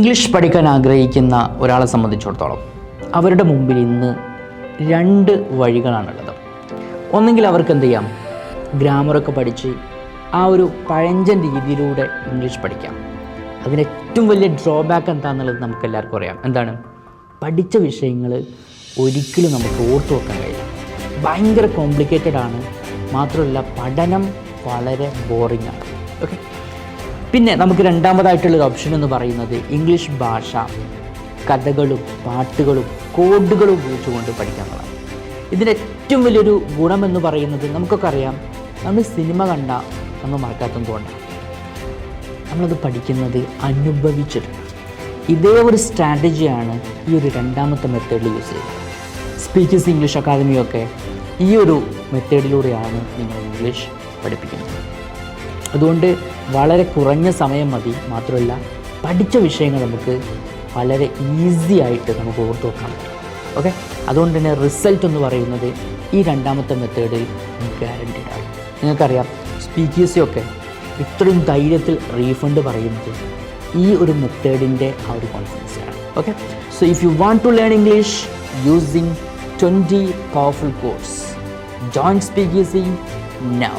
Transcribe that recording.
English പഠിക്കാൻ ആഗ്രഹിക്കുന്ന ഒരാളെ സംബന്ധിച്ചിടത്തോളം അവരുടെ മുമ്പിൽ ഇന്ന് രണ്ട് വഴികളാണുള്ളത്. ഒന്നെങ്കിൽ അവർക്ക് എന്ത് ചെയ്യാം? ഗ്രാമറൊക്കെ പഠിച്ച് ആ ഒരു പഴഞ്ചൻ രീതിയിലൂടെ ഇംഗ്ലീഷ് പഠിക്കാം. അതിന് ഏറ്റവും വലിയ ഡ്രോബാക്ക് എന്താണെന്നുള്ളത് നമുക്ക് എല്ലാവർക്കും അറിയാം. എന്താണ്? പഠിച്ച വിഷയങ്ങൾ ഒരിക്കലും നമുക്ക് ഓർത്തു വെക്കാൻ കഴിയില്ല. ഭയങ്കര കോംപ്ലിക്കേറ്റഡ് ആണ്. മാത്രമല്ല പഠനം വളരെ ബോറിംഗ് ആണ്. ഓക്കെ പിന്നെ നമുക്ക് രണ്ടാമതായിട്ടുള്ളൊരു ഓപ്ഷൻ എന്ന് പറയുന്നത് ഇംഗ്ലീഷ് ഭാഷ. കഥകളും പാട്ടുകളും കോഡുകളും ഉപയോഗിച്ചുകൊണ്ട് പഠിക്കാനുള്ളതാണ് ഇതിന്റെ ഏറ്റവും വലിയൊരു ഗുണമെന്ന് പറയുന്നത് നമുക്കൊക്കെ അറിയാം നമ്മൾ സിനിമ കണ്ട നമ്മൾ മറക്കാത്തത് കൊണ്ട്. നമ്മളത് പഠിക്കുന്നത് അനുഭവിച്ചിട്ടുണ്ട് ഇതേ ഒരു സ്ട്രാറ്റജിയാണ് ഈ ഒരു രണ്ടാമത്തെ മെത്തേഡിൽ യൂസ് ചെയ്യുന്നത്. സ്പീക്കേഴ്സ് ഇംഗ്ലീഷ് അക്കാദമിയൊക്കെ ഈ ഒരു മെത്തേഡിലൂടെയാണ് നിങ്ങൾ ഇംഗ്ലീഷ് പഠിപ്പിക്കുന്നത്. അതുകൊണ്ട് വളരെ കുറഞ്ഞ സമയം മതി. മാത്രമല്ല പഠിച്ച വിഷയങ്ങൾ നമുക്ക് വളരെ ഈസി ആയിട്ട് നമുക്ക് ഓർത്തു വെക്കാൻ പറ്റും ഓക്കെ അതുകൊണ്ട് തന്നെ റിസൾട്ട് എന്ന് പറയുന്നത് ഈ രണ്ടാമത്തെ മെത്തേഡിൽ ഗ്യാരണ്ടീഡ് ആണ്. നിങ്ങൾക്കറിയാം സ്പീക്കേഴ്സൊക്കെ ഇത്രയും ധൈര്യത്തിൽ റീഫണ്ട് പറയുന്നത് ഈ ഒരു മെത്തേഡിന്റെ ആ ഒരു ആണ്. Okay so if you want to learn English using twenty powerful course join സ്പീക്കേഴ്സിംഗ് now